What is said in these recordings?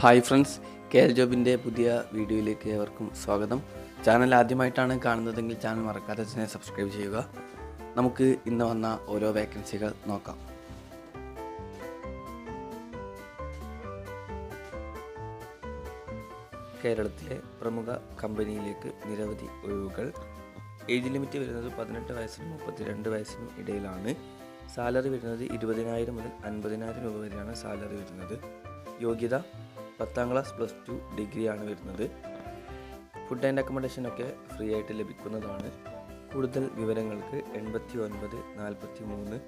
Hi friends K L ജോബിന്റെ പുതിയ വീഡിയോയിലേക്ക് ഏവർക്കും സ്വാഗതം. ചാനൽ ആദ്യമായിട്ടാണ് കാണുന്നതെങ്കിൽ ചാനൽ മറക്കാതെ തന്നെ സബ്സ്ക്രൈബ് ചെയ്യുക. നമുക്ക് ഇന്ന് വന്ന ഓരോ വേക്കൻസികൾ നോക്കാം. കേരളത്തിലെ പ്രമുഖ കമ്പനിയിലേക്ക് നിരവധി ഒഴിവുകൾ. ഏജ് ലിമിറ്റ് വരുന്നത് പതിനെട്ട് വയസ്സിനും മുപ്പത്തിരണ്ട് വയസ്സിനും ഇടയിലാണ്. സാലറി വരുന്നത് ഇരുപതിനായിരം മുതൽ അൻപതിനായിരം രൂപ വരെയാണ് സാലറി വരുന്നത്. യോഗ്യത പത്താം ക്ലാസ് പ്ലസ് ടു ഡിഗ്രിയാണ് വരുന്നത്. ഫുഡ് ആൻഡ് അക്കോമഡേഷൻ ഒക്കെ ഫ്രീ ആയിട്ട് ലഭിക്കുന്നതാണ്. കൂടുതൽ വിവരങ്ങൾക്ക് എൺപത്തി ഒൻപത് നാൽപ്പത്തി മൂന്ന്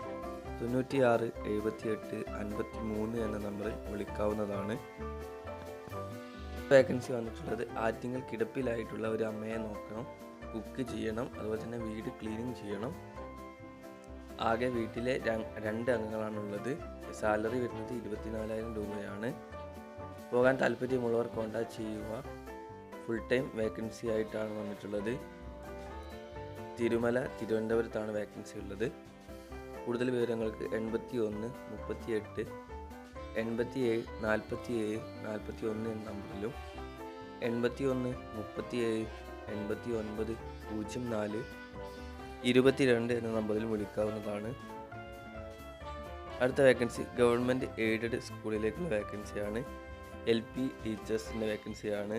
തൊണ്ണൂറ്റി ആറ് എഴുപത്തി എട്ട് അൻപത്തി മൂന്ന് എന്ന നമ്പറിൽ വിളിക്കാവുന്നതാണ്. വേക്കൻസി വന്നിട്ടുള്ളത് ആറ്റിങ്ങൽ കിടപ്പിലായിട്ടുള്ള ഒരു അമ്മയെ നോക്കണം. കുക്ക് ചെയ്യണം. അതുപോലെ തന്നെ വീട് ക്ലീനിങ് ചെയ്യണം. ആകെ വീട്ടിലെ രണ്ട് അംഗങ്ങളാണുള്ളത്. സാലറി വരുന്നത് ഇരുപത്തിനാലായിരം രൂപയാണ്. പോകാൻ താല്പര്യമുള്ളവർ കോൺടാക്ട് ചെയ്യുക. ഫുൾ ടൈം വേക്കൻസി ആയിട്ടാണ് വന്നിട്ടുള്ളത്. തിരുമല തിരുവനന്തപുരത്താണ് വേക്കൻസി ഉള്ളത്. കൂടുതൽ വിവരങ്ങൾക്ക് എൺപത്തി ഒന്ന് മുപ്പത്തി എട്ട് എൺപത്തി ഏഴ് നാൽപ്പത്തി ഏഴ് നാൽപ്പത്തി ഒന്ന് എന്ന നമ്പറിലും എൺപത്തി ഒന്ന് മുപ്പത്തി ഏഴ് എൺപത്തി ഒൻപത് പൂജ്യം നാല് ഇരുപത്തിരണ്ട് എന്ന നമ്പറിൽ വിളിക്കാവുന്നതാണ്. അടുത്ത വേക്കൻസി ഗവൺമെന്റ് എയ്ഡഡ് സ്കൂളിലേക്കുള്ള വേക്കൻസിയാണ് എൽ പി ടീച്ചേഴ്സിന്റെ വേക്കൻസിയാണ്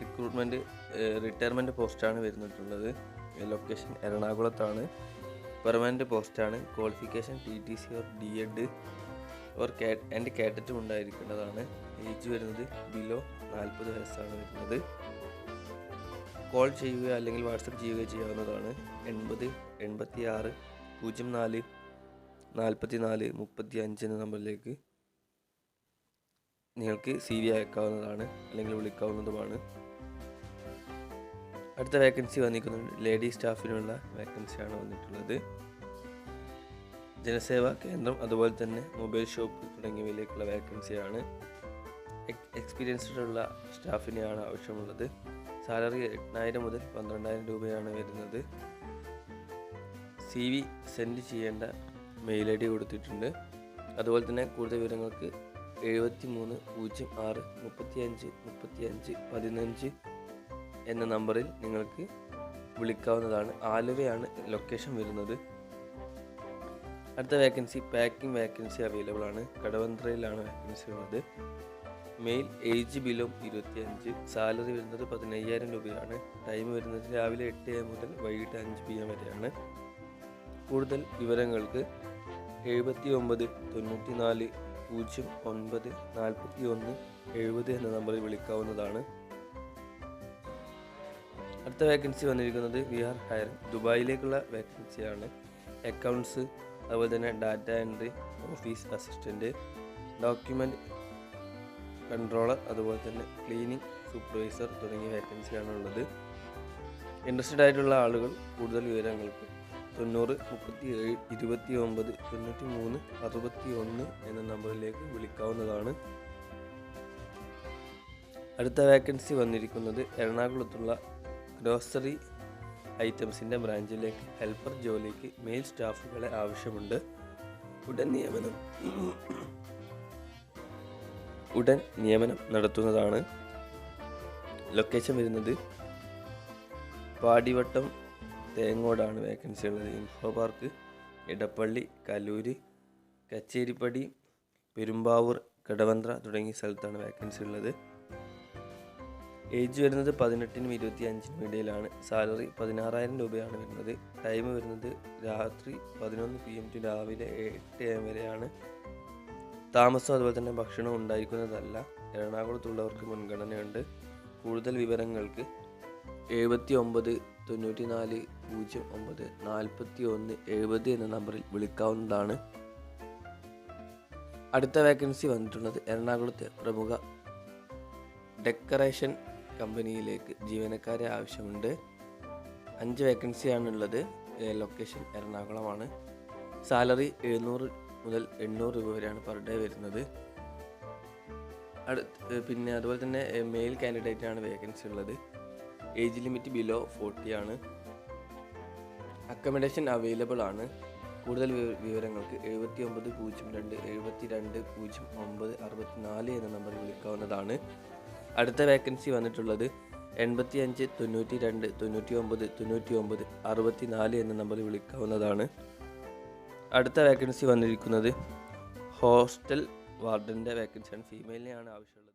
റിക്രൂട്ട്മെന്റ് റിട്ടയർമെന്റ് പോസ്റ്റാണ് വരുന്നിട്ടുള്ളത്. ലൊക്കേഷൻ എറണാകുളത്താണ്. പെർമനന്റ് പോസ്റ്റാണ് qualification T T C or D Ed or K and കേട്ടറ്റും ഉണ്ടായിരിക്കേണ്ടതാണ്. ഏജ് വരുന്നത് ബിലോ നാൽപ്പത് വയസ്സാണ് വരുന്നത്. കോൾ ചെയ്യുക അല്ലെങ്കിൽ വാട്സപ്പ് ചെയ്യുകയോ ചെയ്യാവുന്നതാണ്. എൺപത് എൺപത്തി ആറ് പൂജ്യം നാല് നാൽപ്പത്തി നാല് മുപ്പത്തി അഞ്ച് എന്ന നമ്പറിലേക്ക് നിങ്ങൾക്ക് സി വി അയക്കാവുന്നതാണ് അല്ലെങ്കിൽ വിളിക്കാവുന്നതുമാണ്. അടുത്ത വേക്കൻസി വന്നിരിക്കുന്നത് ലേഡി സ്റ്റാഫിനുള്ള വേക്കൻസിയാണ് വന്നിട്ടുള്ളത്. ജനസേവാ കേന്ദ്രം അതുപോലെ തന്നെ മൊബൈൽ ഷോപ്പ് തുടങ്ങിയവയിലേക്കുള്ള വേക്കൻസിയാണ് എക്സ്പീരിയൻസ്ഡ് ഉള്ള സ്റ്റാഫിനെയാണ് ആവശ്യമുള്ളത്. സാലറി എട്ടായിരം മുതൽ പന്ത്രണ്ടായിരം രൂപയാണ് വരുന്നത്. സി വി സെൻഡ് ചെയ്യേണ്ട മെയിൽ ഐ ഡി കൊടുത്തിട്ടുണ്ട്. അതുപോലെ തന്നെ കൂടുതൽ വിവരങ്ങൾക്ക് എഴുപത്തി മൂന്ന് പൂജ്യം ആറ് മുപ്പത്തി അഞ്ച് മുപ്പത്തി അഞ്ച് പതിനഞ്ച് എന്ന നമ്പറിൽ നിങ്ങൾക്ക് വിളിക്കാവുന്നതാണ്. ആലുവയാണ് ലൊക്കേഷൻ വരുന്നത്. അടുത്ത വേക്കൻസി പാക്കിംഗ് വേക്കൻസി അവൈലബിൾ ആണ്. കടവന്ത്രയിലാണ് വേക്കൻസി ഉള്ളത്. മെയിൽ ഏജ് ബിലോ ഇരുപത്തിയഞ്ച്. സാലറി വരുന്നത് പതിനയ്യായിരം രൂപയാണ്. ടൈം വരുന്നത് രാവിലെ എട്ട് എം മുതൽ വൈകിട്ട് അഞ്ച് പി എം വരെയാണ്. കൂടുതൽ വിവരങ്ങൾക്ക് എഴുപത്തി ഒമ്പത് തൊണ്ണൂറ്റി നാല് പൂജ്യം ഒൻപത് നാൽപ്പത്തി ഒന്ന് എഴുപത് എന്ന നമ്പറിൽ വിളിക്കാവുന്നതാണ്. അടുത്ത വേക്കൻസി വന്നിരിക്കുന്നത് വി ആർ ഹയർ. ദുബായിലേക്കുള്ള വേക്കൻസിയാണ് അക്കൗണ്ട്സ് അതുപോലെ തന്നെ data entry office assistant document controller അതുപോലെ തന്നെ ക്ലീനിങ് സൂപ്പർവൈസർ തുടങ്ങിയ വേക്കൻസിയാണ് ഉള്ളത് ഇൻട്രസ്റ്റഡ് ആയിട്ടുള്ള ആളുകൾ കൂടുതൽ വിവരങ്ങൾക്ക് തൊണ്ണൂറ് മുപ്പത്തി ഏഴ് ഇരുപത്തി ഒമ്പത് തൊണ്ണൂറ്റി മൂന്ന് അറുപത്തി ഒന്ന് എന്ന നമ്പറിലേക്ക് വിളിക്കാവുന്നതാണ്. അടുത്ത വേക്കൻസി വന്നിരിക്കുന്നത് എറണാകുളത്തുള്ള ഗ്രോസറി ഐറ്റംസിന്റെ ബ്രാഞ്ചിലേക്ക് ഹെൽപ്പർ ജോലിക്ക് മെയിൽ സ്റ്റാഫുകളെ ആവശ്യമുണ്ട്. ഉടൻ നിയമനം. ഉടൻ നിയമനം നടത്തുന്നതാണ്. ലൊക്കേഷൻ വരുന്നത് പാടിവട്ടം തേങ്ങോടാണ് വേക്കൻസി ഉള്ളത്. ഇൻഫോ പാർക്ക് ഇടപ്പള്ളി കലൂര് കച്ചേരിപ്പടി പെരുമ്പാവൂർ കടവന്ത്ര തുടങ്ങിയ സ്ഥലത്താണ് വേക്കൻസി ഉള്ളത്. ഏജ് വരുന്നത് പതിനെട്ടിനും ഇരുപത്തി അഞ്ചിനും ഇടയിലാണ്. സാലറി പതിനാറായിരം രൂപയാണ് വരുന്നത്. ടൈം വരുന്നത് രാത്രി പതിനൊന്ന് പി എം ടു രാവിലെ എട്ട് എ എം വരെയാണ്. താമസം അതുപോലെ തന്നെ ഭക്ഷണം ഉണ്ടായിരിക്കുന്നതല്ല. എറണാകുളത്തുള്ളവർക്ക് മുൻഗണനയുണ്ട്. കൂടുതൽ വിവരങ്ങൾക്ക് എഴുപത്തി ഒമ്പത് തൊണ്ണൂറ്റി നാല് പൂജ്യം ഒമ്പത് നാൽപ്പത്തി ഒന്ന് എഴുപത് എന്ന നമ്പറിൽ വിളിക്കാവുന്നതാണ്. അടുത്ത വേക്കൻസി വന്നിട്ടുള്ളത് എറണാകുളത്തെ പ്രമുഖ ഡെക്കറേഷൻ കമ്പനിയിലേക്ക് ജീവനക്കാരെ ആവശ്യമുണ്ട്. അഞ്ച് വേക്കൻസിയാണുള്ളത് ലൊക്കേഷൻ എറണാകുളമാണ്. സാലറി എഴുന്നൂറ് മുതൽ എണ്ണൂറ് രൂപ വരെയാണ് പെർ ഡേ വരുന്നത്. അടുത്ത് പിന്നെ അതുപോലെ തന്നെ മെയിൽ കാൻഡിഡേറ്റാണ് വേക്കൻസി ഉള്ളത്. ഏജ് ലിമിറ്റ് ബിലോ ഫോർട്ടി ആണ്. അക്കോമഡേഷൻ അവൈലബിൾ ആണ്. കൂടുതൽ വിവരങ്ങൾക്ക് എഴുപത്തി ഒമ്പത് പൂജ്യം രണ്ട് എഴുപത്തി രണ്ട് പൂജ്യം ഒമ്പത് അറുപത്തി നാല് എന്ന നമ്പറിൽ വിളിക്കാവുന്നതാണ്. അടുത്ത വേക്കൻസി വന്നിട്ടുള്ളത് എൺപത്തി അഞ്ച് തൊണ്ണൂറ്റി രണ്ട് തൊണ്ണൂറ്റി ഒമ്പത് തൊണ്ണൂറ്റി ഒമ്പത് അറുപത്തി നാല് എന്ന നമ്പറിൽ വിളിക്കാവുന്നതാണ്. അടുത്ത വേക്കൻസി വന്നിരിക്കുന്നത് ഹോസ്റ്റൽ വാർഡന്റെ വേക്കൻസിയാണ് ഫീമെയിലിനെയാണ് ആവശ്യമുള്ളത്.